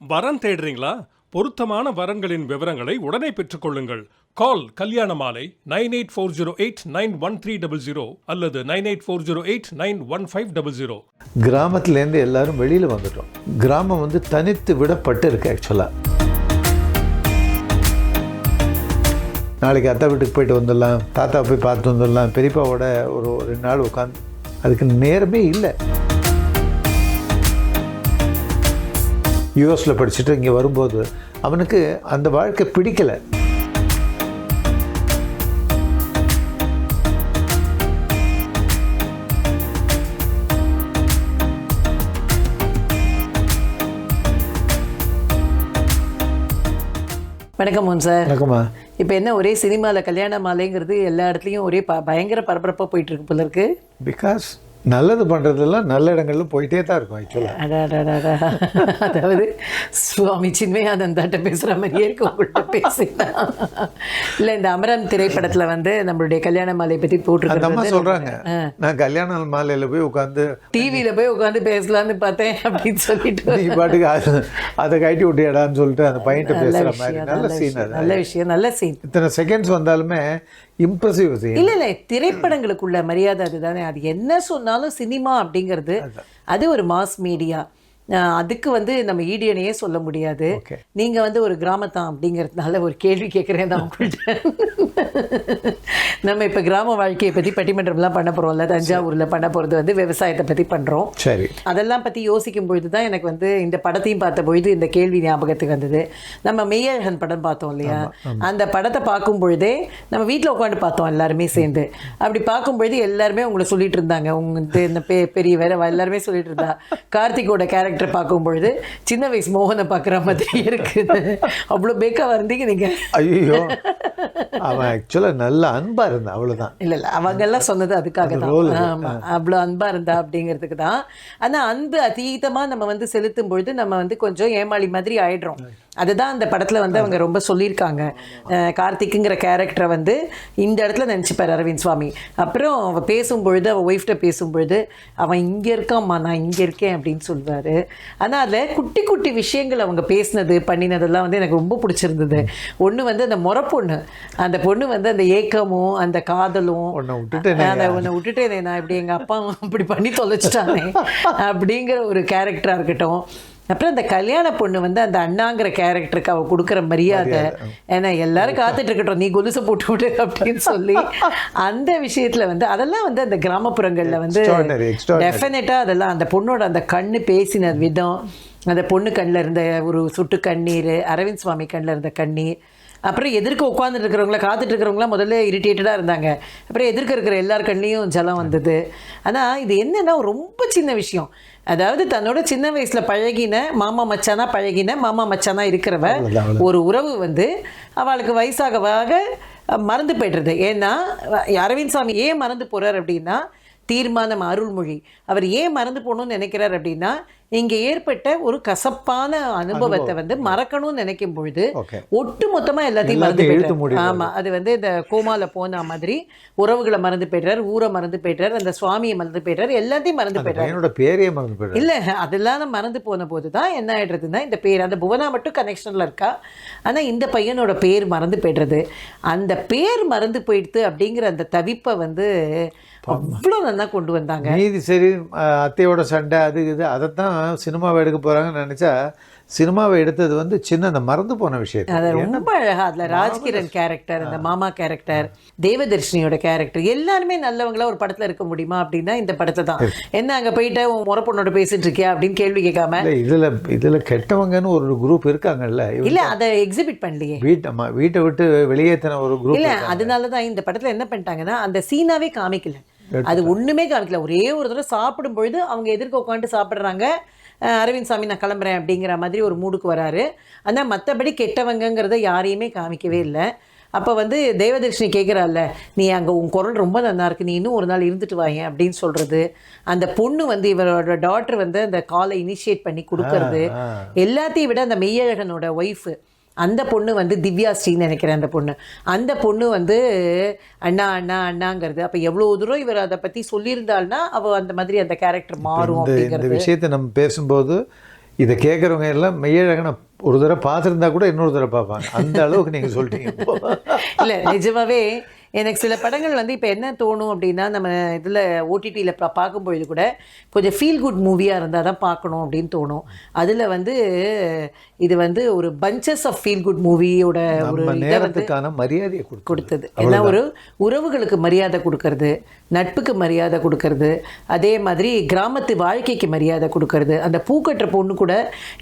வரன் தேடுறீங்களா? பொருத்தமான வரன்களின் விவரங்களை உடனே பெற்றுக்கொள்ளுங்கள். Call Kalyana Malai nine eight four zero eight nine one three double zero அல்லது nine eight four zero eight nine one five double zero. கிராமத்துலேருந்து எல்லாரும் வெளியில் வந்துட்டோம். கிராமம் வந்து தனித்து விடப்பட்டு இருக்கு ஆக்சுவலாக நாளைக்கு அத்தை வீட்டுக்கு போயிட்டு வந்துடலாம் தாத்தா போய் பார்த்து வந்துடலாம் பெரியப்பாவோட ஒரு ரெண்டு நாள் உட்காந்து அதுக்கு நேரமே இல்லை. யூஎஸில் படிச்சுட்டு இங்கே வரும்போது அவனுக்கு அந்த வாழ்க்கை பிடிக்கலை. வணக்கம் மோகன் சார். வணக்கம்மா. இப்போ என்ன ஒரே சினிமாவில் கல்யாண மாலைங்கிறது எல்லா இடத்துலையும் ஒரே ப பயங்கர பரபரப்பாக போயிட்டு இருக்கு போல இருக்கு. பிகாஸ் நல்லது பண்ணுறதெல்லாம் நல்ல இடங்கள்ல போயிட்டே தான் இருக்கும் ஆக்சுவலாக. அதாவது சுவாமி சின்மயானந்தாட்ட பேசுகிற மாதிரியே இருக்கு உங்கள்கிட்ட பேசினா. இல்லை இந்த அமரம் திரைப்படத்தில் வந்து நம்மளுடைய கல்யாண மாலையை பற்றி போட்டிருக்கிறது சொல்றாங்க நான் கல்யாண மாலையில போய் உட்காந்து டிவியில் போய் உட்காந்து பேசலான்னு பார்த்தேன் அப்படின்னு சொல்லிட்டு. நீ பாட்டுக்கு அது- அதை கட்டி விட்டியாடான்னு சொல்லிட்டு அந்த பையன்கிட்ட பேசுற மாதிரி. நல்ல சீன் நல்ல விஷயம் நல்ல சீன் இத்தனை செகண்ட்ஸ் வந்தாலுமே இம்ப்ரெசிவ் இல்ல இல்ல திரைப்படங்களுக்குள்ள மரியாதை அதுதானே. அது என்ன சொன்னாலும் சினிமா அப்படிங்கிறது அது ஒரு மாஸ் மீடியா அதுக்கு வந்து நம்ம ஈடியனையே சொல்ல முடியாது. Okay. நீங்க வந்து ஒரு கிராமத்தான் அப்படிங்கிறதுனால ஒரு கேள்வி கேட்குறேன் நான் உங்கள்கிட்ட நம்ம இப்ப கிராம வாழ்க்கையை பத்தி பட்டிமன்றம்லாம் பண்ண போறோம்ல தஞ்சாவூர்ல பண்ண போறது வந்து விவசாயத்தை பத்தி பண்றோம். சரி. அதெல்லாம் பற்றி யோசிக்கும் பொழுது தான் எனக்கு வந்து இந்த படத்தையும் பார்த்த பொழுது இந்த கேள்வி ஞாபகத்துக்கு வந்தது. நம்ம மெய்யழகன் படம் பார்த்தோம் இல்லையா? அந்த படத்தை பார்க்கும் பொழுதே நம்ம வீட்டில் உட்காந்து பார்த்தோம் எல்லாருமே சேர்ந்து. அப்படி பார்க்கும் பொழுது எல்லாருமே உங்களை சொல்லிட்டு இருந்தாங்க. உங்க இந்த- பெரிய வேற எல்லாருமே சொல்லிட்டு இருந்தா. கார்த்திகோட கேரக்டர் பார்க்கும் பொழுது சின்ன வயசு மோகனை பார்க்குற மாதிரி இருக்குது. அவ்வளோ பேக்காக இருந்தீங்க நீங்கள் ஐயோ அவன் ஆக்சுவலா நல்ல அன்பா இருந்தான் அவ்வளவுதான். இல்ல இல்ல அவங்க எல்லாம் சொன்னது அதுக்காக தான். அவ்வளோ அன்பா இருந்தா அப்படிங்கிறதுக்கு தான். ஆனா அன்பு அதீதமா நம்ம வந்து செலுத்தும் பொழுது நம்ம வந்து கொஞ்சம் ஏமாளி மாதிரி ஆயிடுறோம். அதுதான் அந்த படத்துல வந்து அவங்க ரொம்ப சொல்லியிருக்காங்க. கார்த்திக்குங்கிற கேரக்டரை வந்து இந்த இடத்துல நினச்சிப்பார் அரவிந்த் சுவாமி. அப்புறம் அவ பேசும் பொழுது அவள் ஒய்ஃப்ட்ட பேசும் பொழுது அவன் இங்க இருக்காம்மா நான் இங்க இருக்கேன் அப்படின்னு சொல்வாரு ஆனா அதுல குட்டி குட்டி விஷயங்கள் அவங்க பேசினது பண்ணினதெல்லாம் வந்து எனக்கு ரொம்ப பிடிச்சிருந்தது. ஒண்ணு வந்து அந்த முறை பொண்ணு அந்த பொண்ணு வந்து அந்த ஏக்கமும் அந்த காதலும். அதை உன்னை விட்டுட்டேனே நான் இப்படி எங்க அப்பா இப்படி பண்ணி தொலைச்சிட்டானே அப்படிங்கிற ஒரு கேரக்டரா இருக்கட்டும். அப்புறம் அந்த கல்யாண பொண்ணு வந்து அந்த அண்ணாங்கிற கேரக்டருக்கு அவ கொடுக்குற மரியாதை ஏன்னா எல்லாரும் காத்துட்டு இருக்கட்டும் நீ கொலுசை போட்டு விடு அப்படின்னு சொல்லி அந்த விஷயத்துல வந்து அதெல்லாம் வந்து அந்த கிராமப்புறங்கள்ல வந்து. டெஃபினட்டாக அதெல்லாம் அந்த பொண்ணோட அந்த கண்ணு பேசின விதம் அந்த பொண்ணு கண்ணில் இருந்த ஒரு சுட்டு கண்ணீர் அரவிந்த் சுவாமி கண்ணில் இருந்த கண்ணீர் அப்புறம் எதிர்க்க உட்காந்துட்டு இருக்கிறவங்கள காத்துட்டு இருக்கிறவங்களாம் முதல்ல இரிட்டேட்டடாக இருந்தாங்க. அப்புறம் எதிர்க்க இருக்கிற எல்லார் கண்ணிலையும் ஜலம் வந்தது. ஆனால் இது என்னன்னா ரொம்ப சின்ன விஷயம். அதாவது தன்னோட சின்ன வயசுல பழகின மாமா மச்சானா பழகின மாமா மச்சானா இருக்கிறவ ஒரு உறவு வந்து அவளுக்கு வயசாகவாக மறந்து போய்டுறது. ஏன்னா அரவிந்த் சாமி ஏன் மறந்து போறார் அப்படின்னா தீர்மானம் அருள்மொழி. அவர் ஏன் மறந்து போகணும்னு நினைக்கிறார் அப்படின்னா இங்க ஏற்பட்ட ஒரு கசப்பான அனுபவத்தை வந்து மறக்கணும்னு நினைக்கும் பொழுது. ஒட்டு மொத்தமா எல்லாத்தையும் மறந்து போயிடுறார். மூடிடுறாரு. ஆமா அது வந்து இந்த கோமால போன மாதிரி உறவுகளை மறந்து போயிடுறார் ஊரை மறந்து போயிடுறார் அந்த சுவாமியை மறந்து போயிடுறார் எல்லாத்தையும் மறந்து போயிடுறார். பையனோட பேரையே மறந்து போயிடுறேன் இல்ல அதெல்லாம் மறந்து போன போது தான் என்ன ஆயிடுறதுன்னா இந்த பேர் அந்த புவனா மட்டும் கனெக்ஷன்ல இருக்கா? ஆனா இந்த பையனோட பேர் மறந்து போயிடுறது. அந்த பேர் மறந்து போயிடுது அப்படிங்கிற அந்த தவிப்பை வந்து அவ்வளோ நல்லா கொண்டு வந்தாங்க. மீதி சரி அத்தையோட சண்டை அது இது அதைத்தான் சினிமாவை எடுக்க போறாங்கன்னு நினைச்சா சினிமாவை எடுத்தது வந்து சின்ன அந்த மறந்து போன விஷயத்தை. அது ரொம்ப அழகா அதுல ராஜ்கிரண் கேரக்டர் அந்த மாமா கேரக்டர் தேவதர்ஷினியோட கேரக்டர் எல்லாருமே நல்லவங்களா ஒரு படத்துல இருக்க முடியுமா அப்படின்னா இந்த படத்தை தான். என்ன அங்க போயிட்டு உன் முறை பொண்ணோட பேசிட்டு இருக்கியா அப்படின்னு கேள்வி கேட்காம? இல்ல இதுல இதுல கெட்டவங்கன்னு ஒரு குரூப் இருக்காங்கல்ல இல்ல அதை எக்ஸிபிட் பண்ணலையே. வீட்டை வீட்டை விட்டு வெளியேற்றின ஒரு குரூப் இல்ல அதனால தான் இந்த படத்துல என்ன பண்ணிட்டாங்கன்னா அந்த சீனாவே காமிக்கல. அது ஒண்ணுமே காமிக்கல ஒரே ஒரு தடவை சாப்பிடும் பொழுது அவங்க எதிர்க்க உட்காந்து சாப்பிடுறாங்க. அரவிந்த் சாமி நான் கிளம்புறேன் அப்படிங்கிற மாதிரி ஒரு மூடுக்கு வராரு. ஆனா மத்தபடி கெட்டவங்கங்கிறத யாரையுமே காமிக்கவே இல்லை. அப்போ வந்து தேவதர்ஷினி கேட்குறாள்ல நீ அங்கே உன் குரல் ரொம்ப நல்லா இருக்கு. நீ இன்னும் ஒரு நாள் இருந்துட்டு வாயேன் அப்படின்னு சொல்றது. அந்த பொண்ணு வந்து இவரோட டாட்டர் வந்து அந்த காலை இனிஷியேட் பண்ணி கொடுக்கறது. எல்லாத்தையும் விட அந்த மெய்யழகனோட ஒய்ஃப் அந்த பொண்ணு வந்து திவ்யா ஸ்ரீன்னு நினைக்கிறேன் அந்த பொண்ணு. அந்த பொண்ணு வந்து அண்ணா அண்ணா அண்ணாங்கிறது. அப்போ எவ்வளோ தூரம் இவர் அதை பற்றி சொல்லியிருந்தாள்னா அவள் அந்த மாதிரி அந்த கேரக்டர் மாறும் அப்படிங்கிறது. விஷயத்தை நம்ம பேசும்போது இதை கேட்குறவங்க எல்லாம் மெய்யழகனை ஒரு தடவை பார்த்துருந்தா கூட இன்னொரு தடவை பார்ப்பாங்க. அந்த அளவுக்கு நீங்கள் சொல்லிட்டீங்க. இல்ல நிஜமாவே எனக்கு சில படங்கள் வந்து இப்போ என்ன தோணும் அப்படின்னா நம்ம இதில் ஓடிடியில் பார்க்கும்பொழுது கூட கொஞ்சம் ஃபீல் குட் மூவியாக இருந்தால் தான் பார்க்கணும் அப்படின்னு தோணும். அதில் வந்து இது வந்து ஒரு பஞ்சஸ் ஆஃப் ஃபீல் குட் மூவியோட ஒரு நேரத்துக்கான மரியாதையை கொடுத்தது. ஏன்னா ஒரு உறவுகளுக்கு மரியாதை கொடுக்கறது நட்புக்கு மரியாதை கொடுக்கறது அதே மாதிரி கிராமத்து வாழ்க்கைக்கு மரியாதை கொடுக்கறது அந்த பூக்கட்டுற பொண்ணு கூட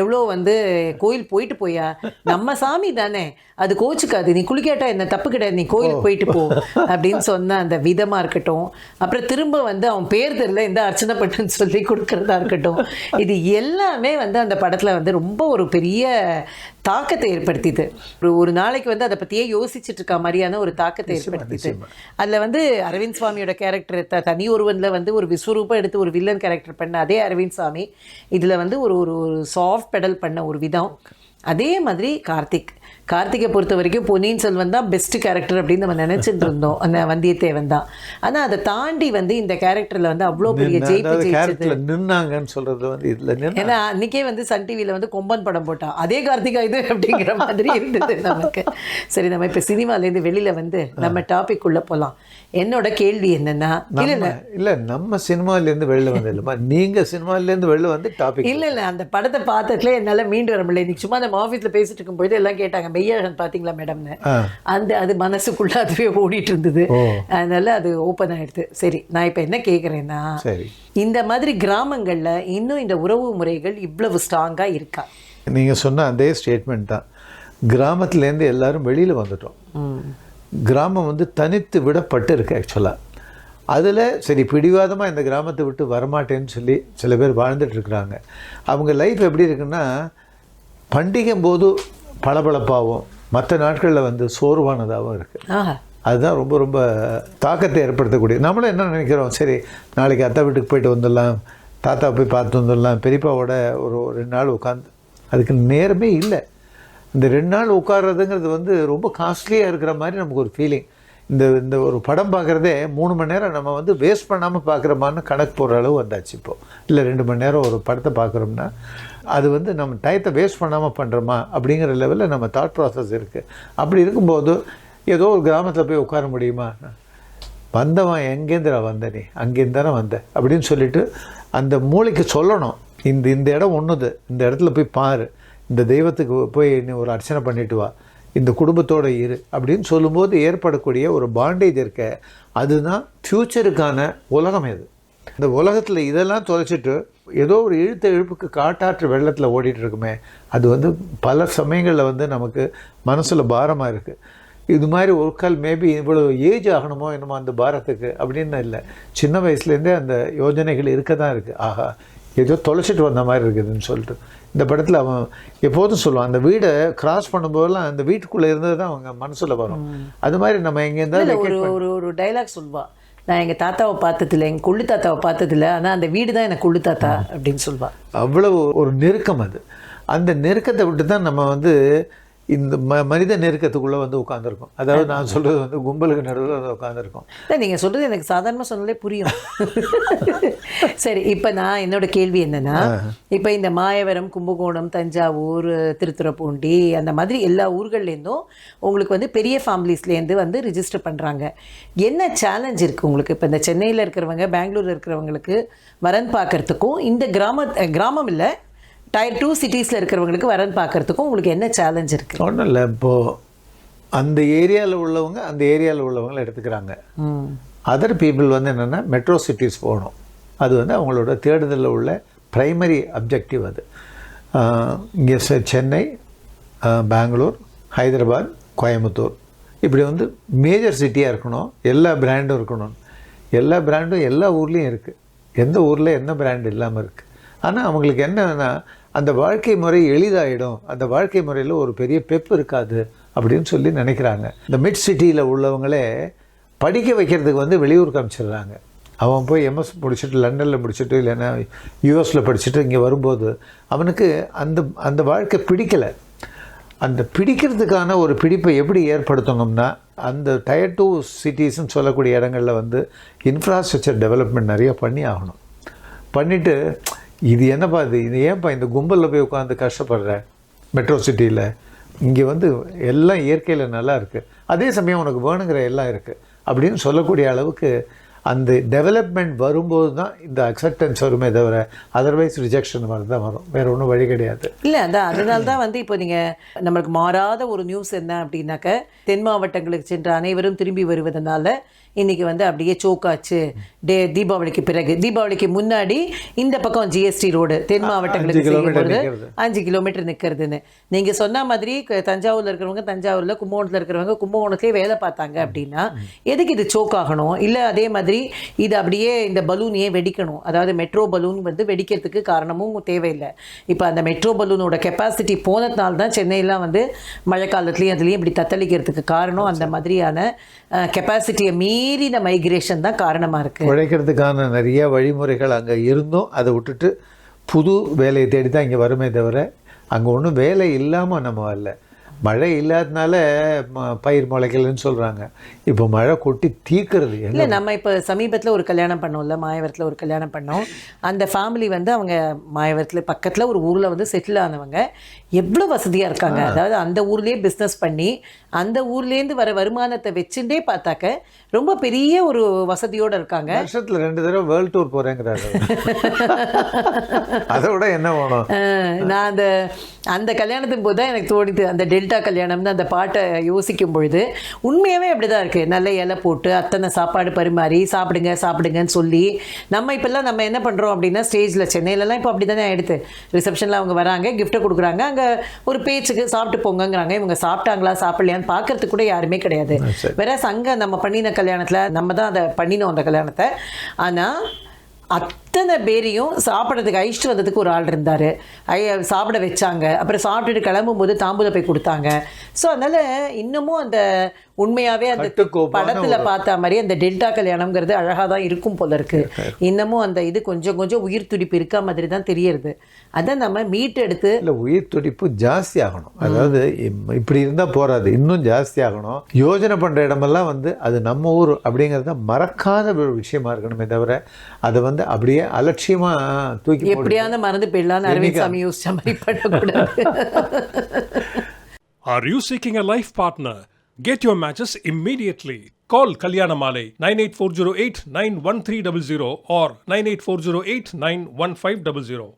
எவ்வளோ வந்து கோயில் போயிட்டு போயா? நம்ம சாமி தானே. அது கோச்சுக்காது. நீ குளிக்காட்டா என்ன? தப்பு கிடையாது நீ கோயிலுக்கு போயிட்டு போ. அப்படின்னு சொன்ன அந்த விதமாக இருக்கட்டும். அப்புறம் திரும்ப வந்து அவன் பேர் தெரியல இந்த அர்ச்சனை பண்ணுன்னு சொல்லி கொடுக்கறதா இருக்கட்டும். இது எல்லாமே வந்து அந்த படத்தில் வந்து ரொம்ப ஒரு பெரிய தாக்கத்தை ஏற்படுத்திது. ஒரு ஒரு நாளைக்கு வந்து அதை பற்றியே யோசிச்சுட்டு இருக்க மாதிரியான ஒரு தாக்கத்தை ஏற்படுத்திது. அதில் வந்து அரவிந்த் சுவாமியோட கேரக்டர் த தனி ஒருவனில் வந்து ஒரு விஸ்வரூபம் எடுத்து ஒரு வில்லன் கேரக்டர் பண்ண அதே அரவிந்த் சாமி இதில் வந்து ஒரு ஒரு சாஃப்ட் பெடல் பண்ண ஒரு விதம். அதே மாதிரி கார்த்திக். கார்த்திகை பொறுத்த வரைக்கும் பொன்னியின் செல்வன் தான் பெஸ்ட் கேரக்டர் அப்படின்னு நம்ம நினைச்சிட்டு இருந்தோம். அந்த வந்தியத்தேவன் தான். ஆனா அதை தாண்டி வந்து இந்த கேரக்டர்ல வந்து அவ்வளோ பெரிய ஜெயிப்பு நின்னாங்கன்னு சொல்றது வந்து இதில் ஏன்னா அன்னைக்கே வந்து சன் டிவியில் வந்து கொம்பன் படம் போட்டான். அதே கார்த்திகா இது அப்படிங்கிற மாதிரி இருந்தது நமக்கு. சரி நம்ம இப்போ சினிமாலேருந்து வெளியில வந்து நம்ம டாபிக் உள்ள போகலாம் என்னோட கேள்வி என்னன்னா இல்ல இல்லை. நம்ம சினிமாலேருந்து வெளில வந்து இல்லைம்மா. நீங்கள் சினிமாலேருந்து வெளில வந்து டாபிக் இல்ல இல்ல. அந்த படத்தை பார்த்ததுல என்னால மீண்டு வர முடியல. இன்னைக்கு சும்மா நம்ம ஆஃபீஸில் பேசிட்டு இருக்கும்போது எல்லாம் கேட்டாங்க மெய்யழகன் பாத்தீங்களா மேடம்னு. அந்த அது மனசுக்குள்ள அதுவே ஓடிட்டு இருந்தது. அதனால அது ஓப்பன் ஆயிடுது. சரி நான் இப்போ என்ன கேட்குறேன்னா சரி. இந்த மாதிரி கிராமங்கள்ல இன்னும் இந்த உறவு முறைகள் இவ்வளவு ஸ்ட்ராங்கா இருக்கா? நீங்கள் சொன்ன அதே ஸ்டேட்மெண்ட் தான். கிராமத்துலேருந்து எல்லாரும் வெளியில் வந்துட்டோம். கிராமம் வந்து தனித்து விடப்பட்டு இருக்கு ஆக்சுவலாக அதில் சரி பிடிவாதமாக இந்த கிராமத்தை விட்டு வரமாட்டேன்னு சொல்லி சில பேர் வாழ்ந்துட்டு இருக்கிறாங்க. அவங்க லைஃப் எப்படி இருக்குன்னா பண்டிகை போது பளபளப்பாகவும் மற்ற நாட்களில் வந்து சோர்வானதாகவும் இருக்குது அதுதான் ரொம்ப ரொம்ப தாக்கத்தை ஏற்படுத்தக்கூடிய நம்மளும் என்ன நினைக்கிறோம்? சரி நாளைக்கு அத்தை வீட்டுக்கு போயிட்டு வந்துடலாம் தாத்தா போய் பார்த்து வந்துடலாம் பெரியப்பாவோட ஒரு ரெண்டு நாள் உட்காந்து அதுக்கு நேரமே இல்லை. இந்த ரெண்டு நாள் உட்கார்றதுங்கிறது வந்து ரொம்ப காஸ்ட்லியாக இருக்கிற மாதிரி நமக்கு ஒரு ஃபீலிங் இந்த இந்த ஒரு படம் பார்க்குறதே மூணு மணி நேரம் நம்ம வந்து வேஸ்ட் பண்ணாமல் பார்க்குறோமான்னு கணக்கு போடுற அளவு வந்தாச்சு இப்போது இல்லை ரெண்டு மணி நேரம் ஒரு படத்தை பார்க்குறோம்னா அது வந்து நம்ம டயத்தை வேஸ்ட் பண்ணாமல் பண்ணுறோமா அப்படிங்கிற லெவலில் நம்ம தாட் ப்ராசஸ் இருக்குது அப்படி இருக்கும்போது ஏதோ ஒரு கிராமத்தில் போய் உட்கார முடியுமா? வந்தவன் எங்கேந்திரா வந்த நீ? அங்கேருந்து தானே வந்த? அப்படின்னு சொல்லிட்டு அந்த மூளைக்கு சொல்லணும். இந்த இந்த இடம் ஒன்றுது இந்த இடத்துல போய் பாரு. இந்த தெய்வத்துக்கு போய் நீ ஒரு அர்ச்சனை பண்ணிட்டு வா. இந்த குடும்பத்தோட இரு அப்படின்னு சொல்லும்போது ஏற்படக்கூடிய ஒரு பாண்டேஜ் இருக்க அதுதான் ஃப்யூச்சருக்கான உலகம் இது. இந்த உலகத்தில் இதெல்லாம் தொலைச்சிட்டு ஏதோ ஒரு இழுத்த இழுப்புக்கு காட்டாற்று வெள்ளத்தில் ஓடிட்டு இருக்குமே அது வந்து பல சமயங்களில் வந்து நமக்கு மனசில் பாரமாக இருக்குது இது மாதிரி ஒரு கால் மேபி இவ்வளோ ஏஜ் ஆகணுமோ என்னமோ அந்த பாரத்துக்கு அப்படின்னு இல்லை. சின்ன வயசுலேருந்தே அந்த யோஜனைகள் இருக்க. தான் இருக்குது ஆஹா ஏதோ தொலைச்சிட்டு வந்த மாதிரி இருக்குதுன்னு சொல்லிட்டு. இந்த படத்தில் அவன் எப்போதும் சொல்லுவான் அந்த வீடை கிராஸ் பண்ணும்போதெல்லாம் அந்த வீட்டுக்குள்ளே இருந்தது தான் அவங்க மனசில் வரும். அது மாதிரி நம்ம எங்கே இருந்தாலும் ஒரு ஒரு ஒரு டைலாக் சொல்வா நான் எங்க தாத்தாவை பார்த்ததில்ல எங்க கொள்ளு தாத்தாவை பார்த்ததில்ல ஆனா அந்த வீடு தான் எனக்கு கொள்ளு தாத்தா அப்படின்னு சொல்வா அவ்வளவு ஒரு நெருக்கம் அது. அந்த நெருக்கத்தை விட்டு தான் நம்ம வந்து இந்த ம மனித நெருக்கத்துக்குள்ளே வந்து உட்காந்துருக்கோம் அதாவது நான் சொல்கிறது வந்து கும்பலுக்கு நடுவில் வந்து உட்காந்துருக்கோம் இல்லை நீங்கள் சொல்கிறது எனக்கு சாதாரணமாக சொன்னாலே புரியும். சரி இப்போ நான் என்னோட கேள்வி என்னன்னா இப்போ இந்த மாயவரம் கும்பகோணம் தஞ்சாவூர் திருத்துறைப்பூண்டி அந்த மாதிரி எல்லா ஊர்கள்லேருந்தும் உங்களுக்கு வந்து பெரிய ஃபேமிலிஸ்லேருந்து வந்து ரிஜிஸ்டர் பண்ணுறாங்க என்ன சேலஞ்ச் இருக்குது உங்களுக்கு? இப்போ இந்த சென்னையில் இருக்கிறவங்க பெங்களூரில் இருக்கிறவங்களுக்கு வரன் பார்க்கறதுக்கும் இந்த கிராம கிராமம் இல்லை டயர் டூ சிட்டிஸில் இருக்கிறவங்களுக்கு வரன் பார்க்கறதுக்கும் உங்களுக்கு என்ன சேலஞ்ச் இருக்குது ஒன்றும் இல்லை. இப்போது அந்த ஏரியாவில் உள்ளவங்க அந்த ஏரியாவில் உள்ளவங்களை எடுத்துக்கிறாங்க. அதர் பீப்புள் வந்து என்னென்னா மெட்ரோ சிட்டிஸ் போகணும். அது வந்து அவங்களோட தேடுதலில் உள்ள ப்ரைமரி அப்ஜெக்டிவ் அது. இங்கே சென்னை பெங்களூர் ஹைதராபாத் கோயம்புத்தூர். இப்படி வந்து மேஜர் சிட்டியாக இருக்கணும். எல்லா பிராண்டும் இருக்கணும். எல்லா பிராண்டும் எல்லா ஊர்லேயும் இருக்குது எந்த ஊரில் என்ன பிராண்ட் இல்லாமல் இருக்குது ஆனால் அவங்களுக்கு என்னன்னா அந்த வாழ்க்கை முறை எளிதாயிடும். அந்த வாழ்க்கை முறையில் ஒரு பெரிய பெப்பு இருக்காது அப்படின்னு சொல்லி நினைக்கிறாங்க. இந்த மிட் சிட்டியில் உள்ளவங்களே படிக்க வைக்கிறதுக்கு வந்து வெளியூருக்கு அனுப்பிச்சிடுறாங்க அவன் போய் எம்எஸ் முடிச்சுட்டு லண்டனில் முடிச்சுட்டு இல்லைன்னா யூஎஸில் படிச்சுட்டு இங்கே வரும்போது அவனுக்கு அந்த அந்த வாழ்க்கை பிடிக்கலை. அந்த பிடிக்கிறதுக்கான ஒரு பிடிப்பை எப்படி ஏற்படுத்தணும்னா அந்த டயர் டூ சிட்டிஸ்ன்னு சொல்லக்கூடிய இடங்களில் வந்து இன்ஃப்ராஸ்ட்ரக்சர் டெவலப்மெண்ட் நிறையா பண்ணி ஆகணும். பண்ணிவிட்டு இது என்னப்பா இது? இது ஏன்ப்பா இந்த கும்பலில் போய் உட்காந்து கஷ்டப்படுற? மெட்ரோ சிட்டியில் இங்கே வந்து எல்லாம் இயற்கையில் நல்லா இருக்குது அதே சமயம் உனக்கு வேணுங்கிற எல்லாம் இருக்குது அப்படின்னு சொல்லக்கூடிய அளவுக்கு அந்த டெவலப்மெண்ட் வரும்போது தான் இந்த அக்செப்டன்ஸ் வருமே தவிர அதர்வைஸ் ரிஜெக்ஷன் மாதிரி தான் வரும். வேறு ஒன்றும் வழி கிடையாது. இல்ல அதான் அதனால தான் வந்து இப்போ நீங்க நம்மளுக்கு மாறாத ஒரு நியூஸ் என்ன அப்படின்னாக்க தென் மாவட்டங்களுக்கு சென்ற அனைவரும் திரும்பி வருவதனால இன்னைக்கு வந்து அப்படியே சோக்காச்சு. டே தீபாவளிக்கு பிறகு. தீபாவளிக்கு முன்னாடி இந்த பக்கம் ஜிஎஸ்டி ரோடு தென் மாவட்டங்களுக்கு அஞ்சு கிலோமீட்டர் நிற்கிறதுன்னு நீங்க சொன்ன மாதிரி தஞ்சாவூர்ல இருக்கிறவங்க தஞ்சாவூர்ல கும்பகோணத்துல இருக்கிறவங்க கும்பகோணத்திலே வேலை பார்த்தாங்க அப்படின்னா எதுக்கு இது சோக் ஆகணும் இல்ல அதே மாதிரி இது அப்படியே இந்த பலூன் ஏன் வெடிக்கணும். அதாவது மெட்ரோ பலூன் வந்து வெடிக்கிறதுக்கு காரணமும் தேவையில்லை. இப்போ அந்த மெட்ரோ பலூனோட கெப்பாசிட்டி போனதுனால தான் சென்னையெல்லாம் வந்து மழை காலத்துலேயும் அதுலேயும் இப்படி தத்தளிக்கிறதுக்கு காரணம். அந்த மாதிரியான கெப்பாசிட்டியை மீறின மைக்ரேஷன் தான் காரணமா இருக்கு. உழைக்கிறதுக்கான நிறைய வழிமுறைகள் அங்கே இருந்தும் அதை விட்டுட்டு புது வேலையை தேடி தான் இங்கே வருமே தவிர அங்கே ஒன்றும் வேலை இல்லாமல் நம்ம வரல. மழை இல்லாதனால பயிர் முளைக்கலன்னு சொல்கிறாங்க இப்போ மழை கொட்டி தீக்கிறது இல்லை நம்ம இப்போ சமீபத்தில் ஒரு கல்யாணம் பண்ணோம்ல மாயவரத்தில் ஒரு கல்யாணம் பண்ணோம். அந்த ஃபேமிலி வந்து அவங்க மாயவரத்தில் பக்கத்தில் ஒரு ஊரில் வந்து செட்டில் ஆனவங்க. எவ்வளோ வசதியாக இருக்காங்க? அதாவது அந்த ஊர்லேயே பிஸ்னஸ் பண்ணி அந்த ஊர்லேருந்து வர வருமானத்தை வச்சுட்டே பார்த்தாக்க ரொம்ப பெரிய ஒரு வசதியோடு இருக்காங்க. வருஷத்தில் ரெண்டு தடவை வேர்ல்ட் டூர் போகிறேங்கிறாரு அதை விட என்ன வேணும்? நான் அந்த அந்த கல்யாணத்தின் போது தான் எனக்கு தோணிது. அந்த டெல்டா கல்யாணம்னு அந்த பாட்டை யோசிக்கும் பொழுது உண்மையாகவே அப்படி தான் இருக்குது நல்ல இலை போட்டு அத்தனை சாப்பாடு பரிமாறி சாப்பிடுங்க சாப்பிடுங்கன்னு சொல்லி நம்ம இப்போல்லாம் நம்ம என்ன பண்ணுறோம் அப்படின்னா ஸ்டேஜில் சென்னையிலலாம் இப்போ அப்படி தானே ஆயிடுது ரிசப்ஷனில் அவங்க வராங்க கிஃப்ட்டை கொடுக்குறாங்க அங்கே ஒரு பேச்சுக்கு சாப்பிட்டு போங்கங்கிறாங்க. இவங்க சாப்பிட்டாங்களா சாப்பிடலையான்னு பார்க்கறதுக்கு கூட யாருமே கிடையாது. வேற அங்கே நம்ம பண்ணின கல்யாணத்தில் நம்ம தான் அதை பண்ணினோம் அந்த கல்யாணத்தை. ஆனால் அத்தனை பேரையும் சாப்பிட்றதுக்கு அழிச்சிட்டு வந்ததுக்கு ஒரு ஆள் இருந்தார். சாப்பிட வச்சாங்க. அப்புறம் சாப்பிட்டுட்டு கிளம்பும்போது தாம்பூல போய் கொடுத்தாங்க. ஸோ அதனால இன்னமும் அந்த உண்மையாகவே அந்த படத்துல பார்த்த மாதிரி அந்த டெல்டா கல்யாணம்ங்கிறது அழகா தான் இருக்கும் போல இருக்கு. இன்னமும் அந்த இது கொஞ்சம் கொஞ்சம் உயிர் துடிப்பு இருக்க மாதிரி தான் தெரியறது. அதை நம்ம மீட் எடுத்து இல்லை உயிர் துடிப்பு ஜாஸ்தி ஆகணும். அதாவது இப்படி இருந்தால் போறாது. இன்னும் ஜாஸ்தி ஆகணும். யோஜனை பண்ணுற இடமெல்லாம் வந்து அது நம்ம ஊர் அப்படிங்கிறத மறக்காத ஒரு விஷயமா இருக்கணுமே தவிர அதை வந்து அப்படியே அலட்சியமா தூக்கி எப்படியான மறந்து போயிடலாம்னு அரவிந்த் சாமி யோசிச்ச மாதிரி பண்ணக்கூடாது Are you seeking a life partner? Get your matches immediately. Call Kalyanamale 98408 91300 or 98408 91500.